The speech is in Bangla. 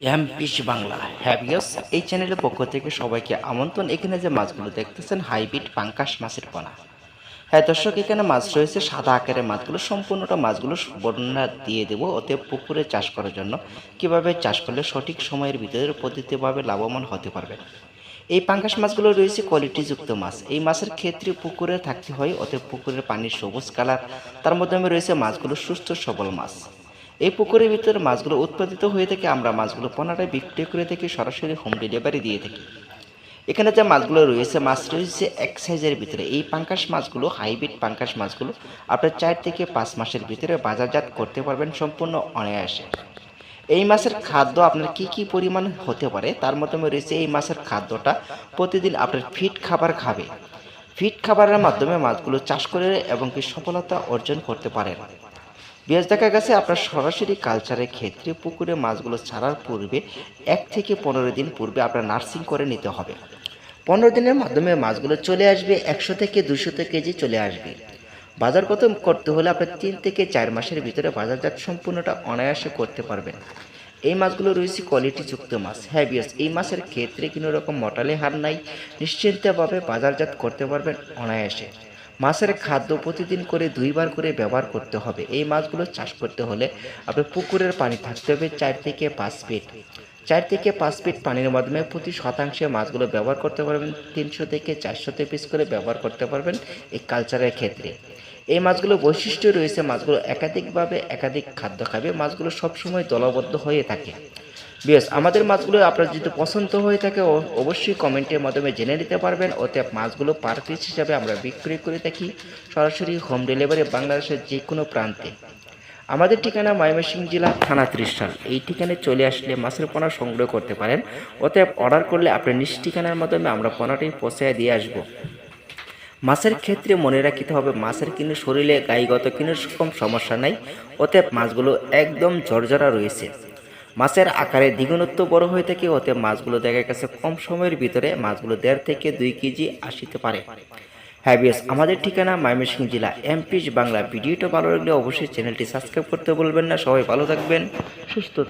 এমপিস বাংলা। হ্যাভিয়াস এই চ্যানেলের পক্ষ থেকে সবাইকে আমন্ত্রণ। এখানে যে মাছগুলো দেখতেছেন, হাইব্রিড পাঙ্কাশ মাছের পোনা। হ্যাঁ দর্শক, এখানে মাছ রয়েছে, সাদা আকারের মাছগুলো, সম্পূর্ণটা মাছগুলো বর্ণনা দিয়ে দেবো ওতে পুকুরে চাষ করার জন্য। কীভাবে চাষ করলে সঠিক সময়ের ভিতরে পদ্ধতিভাবে লাভবান হতে পারবে? এই পাঙ্কাশ মাছগুলো রয়েছে কোয়ালিটিযুক্ত মাছ। এই মাছের ক্ষেত্রে পুকুরে থাকতে হয় ওতে পুকুরের পানির সবুজ কালার। তার মাধ্যমে রয়েছে মাছগুলো সুস্থ সবল মাছ। এই পুকুরের ভিতরে মাছগুলো উৎপাদিত হয়ে থেকে, আমরা মাছগুলো পনেরোয় বিক্রি করে থাকি, সরাসরি হোম ডেলিভারি দিয়ে থাকি। এখানে যে মাছগুলো রয়েছে, মাছ রয়েছে এক সাইজের ভিতরে। এই পাঙ্কাশ মাছগুলো হাইব্রিড পাঙ্কাশ মাছগুলো, আপনার চার থেকে পাঁচ মাসের ভিতরে বাজারজাত করতে পারবেন সম্পূর্ণ অনায়াসে। এই মাছের খাদ্য আপনার কি কি পরিমাণ হতে পারে, তার মাধ্যমে রয়েছে এই মাছের খাদ্যটা। প্রতিদিন আপনার ফিট খাবার খাবে। ফিট খাবারের মাধ্যমে মাছগুলো চাষ করে এবং কি সফলতা অর্জন করতে পারেন। বেশ দেখা গেছে, আপনার সরাসরি কালচারের ক্ষেত্রে পুকুরে মাছগুলো ছাড়ার পূর্বে এক থেকে পনেরো দিন পূর্বে আপনার নার্সিং করে নিতে হবে। পনেরো দিনের মাধ্যমে মাছগুলো চলে আসবে, একশো থেকে দুশো কেজি চলে আসবে। বাজার কত করতে হলে আপনার তিন থেকে চার মাসের ভিতরে বাজারজাত সম্পূর্ণটা অনায়াসে করতে পারবেন। এই মাছগুলো রয়েছে কোয়ালিটিযুক্ত মাছ। হ্যাভিয়াস এই মাছের ক্ষেত্রে কোনো রকম মটালে হার নাই। নিশ্চিন্তভাবে বাজারজাত করতে পারবেন অনায়াসে। মাছের খাদ্য প্রতিদিন করে দুইবার করে ব্যবহার করতে হবে। এই মাছগুলো চাষ করতে হলে আপনার পুকুরের পানি থাকতে হবে চার থেকে পাঁচ ফিট। চার থেকে পাঁচ ফিট পানির মাধ্যমে প্রতি শতাংশে মাছগুলো ব্যবহার করতে পারবেন, তিনশো থেকে চারশো পিস করে ব্যবহার করতে পারবেন এই কালচারের ক্ষেত্রে। এই মাছগুলো বৈশিষ্ট্য রয়েছে, মাছগুলো একাধিকভাবে একাধিক খাদ্য খাবে, মাছগুলো সবসময় দলবদ্ধ হয়ে থাকে। বেশ, আমাদের মাছগুলো আপনার যদি পছন্দ হয়ে থাকে অবশ্যই কমেন্টের মাধ্যমে জেনে নিতে পারবেন। ওতে মাছগুলো পার পিস হিসাবে আমরা বিক্রি করে থাকি সরাসরি হোম ডেলিভারি বাংলাদেশের যে কোনো প্রান্তে। আমাদের ঠিকানা ময়মনসিংহ জেলা থানা ত্রিশাল। এই ঠিকানায় চলে আসলে মাছের পোনা সংগ্রহ করতে পারেন। অতএব অর্ডার করলে আপনার নিজ ঠিকানার মাধ্যমে আমরা পোনাটি পৌঁছায় দিয়ে আসব। মাছের ক্ষেত্রে মনে রাখিতে হবে, মাছের কিন্তু শরীরে গাইগত কোনো রকম সমস্যা নাই। অতএব মাছগুলো একদম ঝরঝরা রয়েছে। মাছের আকারে দ্বিগুণত্ব বড় হয়ে থাকে, অতএব মাছগুলো দেখা গেছে কম সময়ের ভিতরে মাছগুলো দেড় থেকে দুই কেজি আসিতে পারে। হ্যাভিয়াস আমাদের ঠিকানা ময়মনসিংহ জেলা এমপিস বাংলা। ভিডিওটা ভালো লাগলে অবশ্যই চ্যানেলটি সাবস্ক্রাইব করতে বলবেন না। সবাই ভালো থাকবেন, সুস্থ থাকবেন।